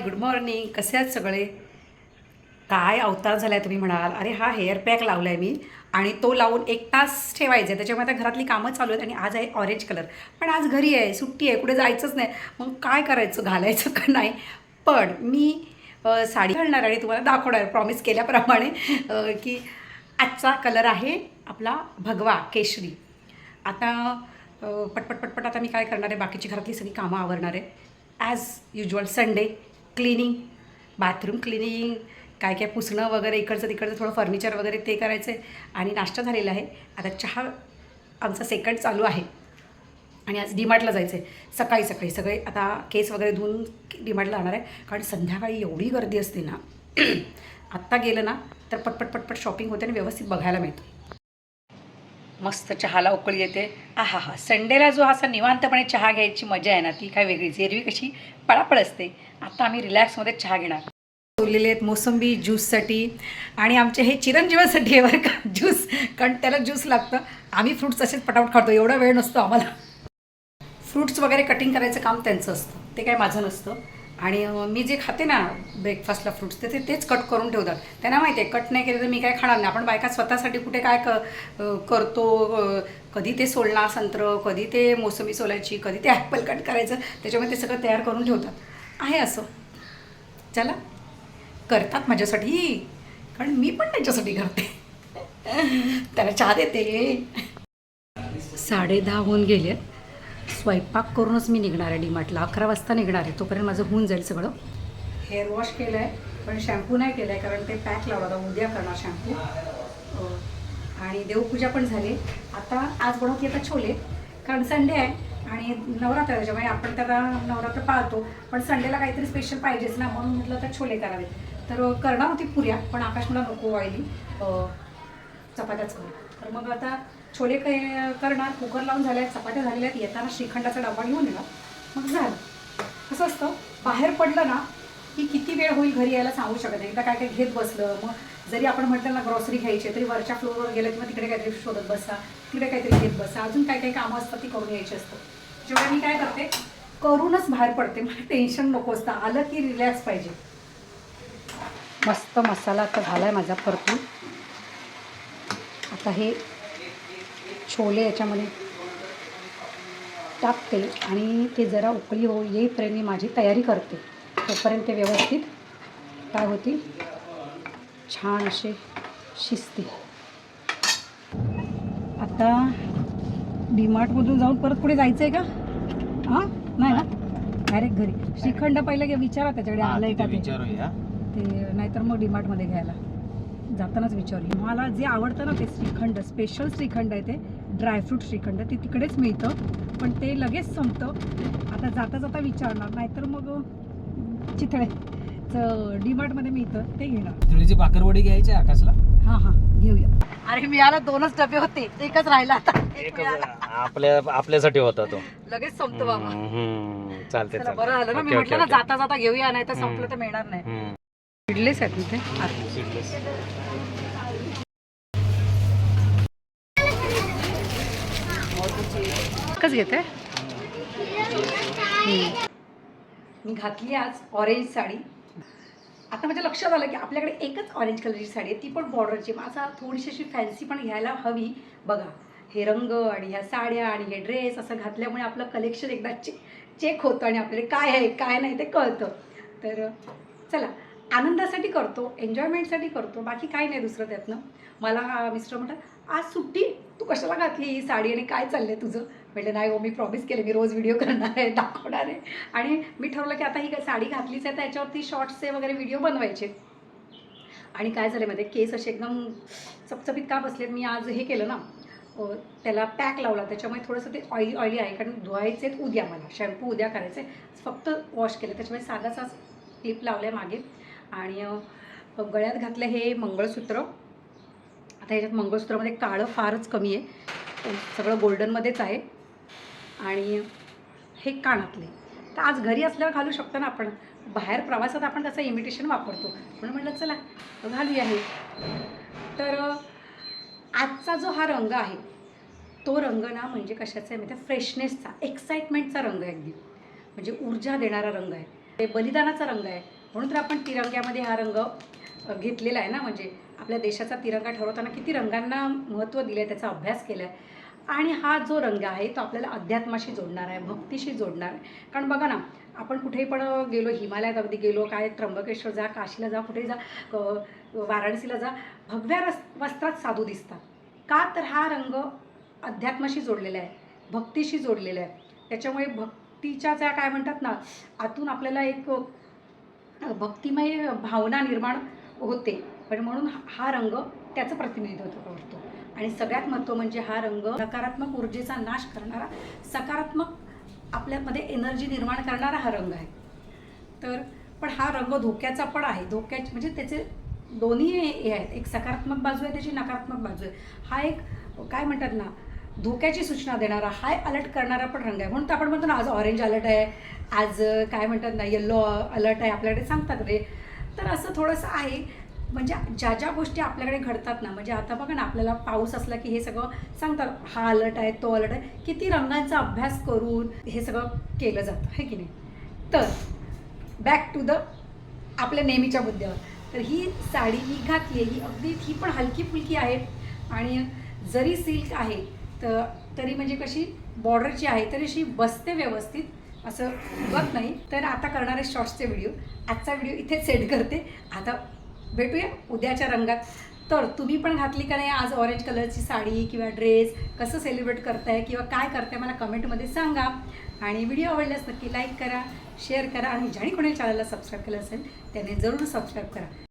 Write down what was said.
Good morning कसे आहेत सगळे? काय अवतार झालाय तुम्ही म्हणाल? अरे हा हेअर पॅक लावलाय मी. आणि तो लावून एक तास ठेवायचा आहे त्याच्यामुळे आता घरातली कामं चालू आहेत आणि आज आहे ऑरेंज कलर पण आज घरी आहे सुट्टी आहे कुठे जायचंच नाही. मग काय करायचं घालायचं का नाही? पण मी साडी घालणार आणि तुम्हाला दाखवणार प्रॉमिस केल्याप्रमाणे की आजचा कलर आहे आपला भगवा केशरी. आता पटपट पटपट आता मी काय करणार आहे? बाकीची घरातली सगळी कामं आवरणार आहे. As usual Sunday cleaning bathroom cleaning काय काय पुसणं वगैरे इकडचं तिकडचं थोडं फर्निचर वगैरे ते करायचं आहे आणि नाश्ता झालेला आहे. आता चहा आमचा सेकंड चालू आहे. आणि आज डीमार्टला जायचं आहे सकाळी सकाळी. सगळे आता केस वगैरे धुवून डीमार्टला जाणार आहे. कारण संध्याकाळी एवढी गर्दी असते ना. आत्ता गेलं ना तर पटपट पटपट शॉपिंग होते आणि व्यवस्थित बघायला मिळतं. मस्त चहाला उकळी येते. आहा हा संडेला जो असा निवांतपणे चहा घ्यायची मजा आहे ना ती काय वेगळीच एरवी कशी पळापळ असते. आता आम्ही रिलॅक्समध्ये चहा घेणार. उरलेले आहेत मोसंबी ज्यूससाठी. आणि आमचे हे चिरंजीवासाठी आहे बरं का ज्यूस. कारण त्याला ज्यूस लागतं. आम्ही फ्रूट्स असेच पटापट खातो. एवढा वेळ नसतो आम्हाला. फ्रूट्स वगैरे कटिंग करायचं काम त्यांचं असतं. ते काय माझं नसतं. आणि मी जे खाते ना ब्रेकफास्टला फ्रूट्स ते तेच कट करून ठेवतात. त्यांना माहिती आहे कट नाही केलं तर मी काय खाणार नाही. आपण बायका स्वतःसाठी कुठे काय क करतो कधी ते सोलणार संत्र कधी ते मोसंबी सोलायची कधी ते ॲपल कट करायचं त्याच्यामुळे ते सगळं तयार करून ठेवतात. आहे असं. चला. करतात माझ्यासाठी. कारण मी पण त्यांच्यासाठी करते. त्याला चहा देते. साडे दहा होऊन गेले. स्वयंपाक करूनच मी निघणार आहे डीमार्टला. अकरा वाजता निघणार आहे. तोपर्यंत माझं होऊन जाईल सगळं. हेअर वॉश केलं आहे पण शॅम्पू नाही केलं आहे कारण ते पॅक लावला होता. उद्या करणार शॅम्पू आणि देवपूजा पण झाली. आता आज बनवते आता छोले. कारण संडे आहे आणि नवरात्र त्याच्यामुळे आपण त्याला नवरात्र पाळतो. पण संडेला काहीतरी स्पेशल पाहिजेच ना. म्हणून म्हटलं तर छोले करावेत तर करणार होती पुऱ्या पण आकाश मला नको ऑइली चपात्याच करू. तर मग आता छोले कै करणार कुकर लावून झाले आहेत चपात्या झालेल्या आहेत येताना श्रीखंडाचा डबा घेऊन येणार. मग झालं. कसं असतं? बाहेर पडलं ना की किती वेळ होईल घरी यायला सांगू शकत नाही. एकदा काय काय घेत बसलं मग जरी आपण म्हटलं ना ग्रॉसरी घ्यायची आहे, तरी वरच्या फ्लोअरवर गेलं किंवा तिकडे काहीतरी शोधत बसा तिकडे काहीतरी घेत बसा. अजून काय काही कामं असतात ती करून घ्यायची असतं जेव्हा मी काय करते करूनच बाहेर पडते. मला टेन्शन नको असतं. आलं की रिलॅक्स पाहिजे. मस्त मसाला आता झाला आहे माझा परतून. आता हे छोले याच्यामध्ये टाकते आणि ते जरा उकळी हो येईपर्यंत मी माझी तयारी करते. तोपर्यंत ते व्यवस्थित काय होतील? छान असे शिजतील. आता डीमार्टमधून जाऊन परत पुढे जायचं आहे का? हां? नाही ना? डायरेक्ट घरी. श्रीखंड पहिलं विचारा त्याच्याकडे आलंय का ते? विचारूया. ते नाहीतर मग डीमार्टमध्ये घ्यायला. जातानाच विचारूया मला जे आवडतं ना ते श्रीखंड स्पेशल श्रीखंड आहे ते ड्रायफ्रूट श्रीखंड ते तिकडेच मिळतं पण ते लगेच संपतं. आता जाता जाता विचारणार नाहीतर मग चितळे डीमार्टमध्ये मिळतं ते घेणार. तुळीची बाकरवडी घ्यायची आकाशला? हां हां घेऊया. अरे मी आला दोनच डबे होते एकच राहिला आता. एक मिळाला. आपल्या आपल्यासाठी होता तो. लगेच संपतो बाबा. चालते चला बरं झालं ना मी म्हटलं ना जाता जाता घेऊया नाही तर संपलं तर मिळणार नाही. सीडलेस आहेत ना ते? एकच घेते. मी घातली आज ऑरेंज साडी. आता माझ्या लक्षात आलं की आपल्याकडे एकच ऑरेंज कलरची साडी आहे ती पण बॉर्डरची माझा थोडीशी अशी फॅन्सी पण घ्यायला हवी. बघा हे रंग आणि ह्या साड्या आणि हे ड्रेस असं घातल्यामुळे आपलं कलेक्शन एकदा चे चेक होतं आणि आपल्याला काय आहे काय नाही ते कळतं. तर चला. आनंदासाठी करतो एन्जॉयमेंटसाठी करतो बाकी काही नाही दुसरं त्यातनं. मला मिस्टर म्हणतात आज सुट्टी? तू कशाला घातली ही साडी आणि काय चाललं आहे तुझं? म्हटलं नाही हो मी प्रॉमिस केले मी रोज व्हिडिओ करणार आहे दाखवणार आहे. आणि मी ठरवलं की आता ही काय साडी घातलीच आहे त्याच्यावरती शॉर्ट्सचे वगैरे व्हिडिओ बनवायचे. आणि काय झालं मध्ये केस असे एकदम चपचपीत का बसलेत मी आज हे केलं ना त्याला पॅक लावला त्याच्यामुळे थोडंसं ते ऑइली ऑइली आहे कारण धुवायचे उद्या मला शॅम्पू उद्या करायचे फक्त वॉश केलं त्याच्यामुळे साधासा टिप लावल्या आहे मागे. आणि गळ्यात घातलं हे मंगळसूत्र. आता ह्याच्यात मंगळसूत्रामध्ये काळं फारच कमी आहे. सगळं गोल्डनमध्येच आहे. आणि हे कानातले. तर आज घरी असल्यावर घालू शकतो ना आपण. बाहेर प्रवासात आपण त्याचं इमिटेशन वापरतो. म्हणून म्हटलं चला घालूया हे. तर आजचा जो हा रंग आहे तो रंग ना म्हणजे कशाचा आहे माहिती फ्रेशनेसचा एक्साइटमेंटचा रंग आहे अगदी. म्हणजे ऊर्जा देणारा रंग आहे. ते बलिदानाचा रंग आहे. म्हणून तर आपण तिरंग्यामध्ये हा रंग घेतलेला आहे ना? म्हणजे आपल्या देशाचा तिरंगा ठरवताना किती रंगांना महत्त्व दिलं आहे त्याचा अभ्यास केला आहे आणि हा जो रंग आहे तो आपल्याला अध्यात्माशी जोडणार आहे भक्तीशी जोडणार आहे. कारण बघा ना आपण कुठेही पण गेलो हिमालयात अगदी गेलो काय त्र्यंबकेश्वर जा काशीला जा कुठेही जा क- वाराणसीला जा भगव्या रस वस्त्रात साधू दिसतात. का तर हा रंग अध्यात्माशी जोडलेला आहे भक्तीशी जोडलेला आहे. त्याच्यामुळे भक्तीच्या ज्या काय म्हणतात ना आतून आपल्याला एक भक्तिमय भावना निर्माण होते. पण म्हणून हा- रंग त्याचं प्रतिनिधित्व करतो. आणि सगळ्यात महत्त्व म्हणजे हा रंग नकारात्मक ऊर्जेचा नाश करणारा सकारात्मक आपल्यामध्ये एनर्जी निर्माण करणारा हा रंग आहे. तर पण हा रंग धोक्याचा पण आहे. धोक्याचे म्हणजे त्याचे दोन्ही हे हे आहेत. एक सकारात्मक बाजू आहे त्याची नकारात्मक बाजू आहे. हा एक काय म्हणतात ना धोक्याची सूचना देणारा हाय अलर्ट करणारा पण रंग आहे. म्हणून तर आपण म्हणतो ना आज ऑरेंज अलर्ट आहे आज काय म्हणतात ना येल्लो अलर्ट आहे आपल्याकडे सांगतात रे तर असं थोडंसं आहे. म्हणजे ज्या ज्या गोष्टी आपल्याकडे घडतात ना म्हणजे आता बघा ना आपल्याला पाऊस असला की हे सगळं सांगतात हा अलर्ट आहे तो अलर्ट आहे. किती रंगांचा अभ्यास करून हे सगळं केलं जातं आहे की नाही? तर बॅक टू द आपल्या नेहमीच्या मुद्द्यावर. तर ही साडी मी घातली आहे ही अगदी ही पण हलकी फुलकी आहे. आणि जरी सिल्क आहे तर तरी म्हणजे कशी बॉर्डरची आहे तरी अशी बसते व्यवस्थित. असं बघत नाही. तर आता करणारे शॉर्ट्सचे व्हिडिओ आजचा व्हिडिओ इथे सेट करते. आता भेटूया उद्याच्या रंगात. तर तुम्ही पण घातली का नाही आज ऑरेंज कलरची साडी किंवा ड्रेस कसं सेलिब्रेट करताय किंवा काय करताय मला कमेंटमध्ये सांगा. आणि व्हिडिओ आवडल्यास नक्की लाईक करा शेअर करा आणि ज्याने कोणी चॅनलला सबस्क्राईब केलं असेल त्याने जरूर सबस्क्राईब करा.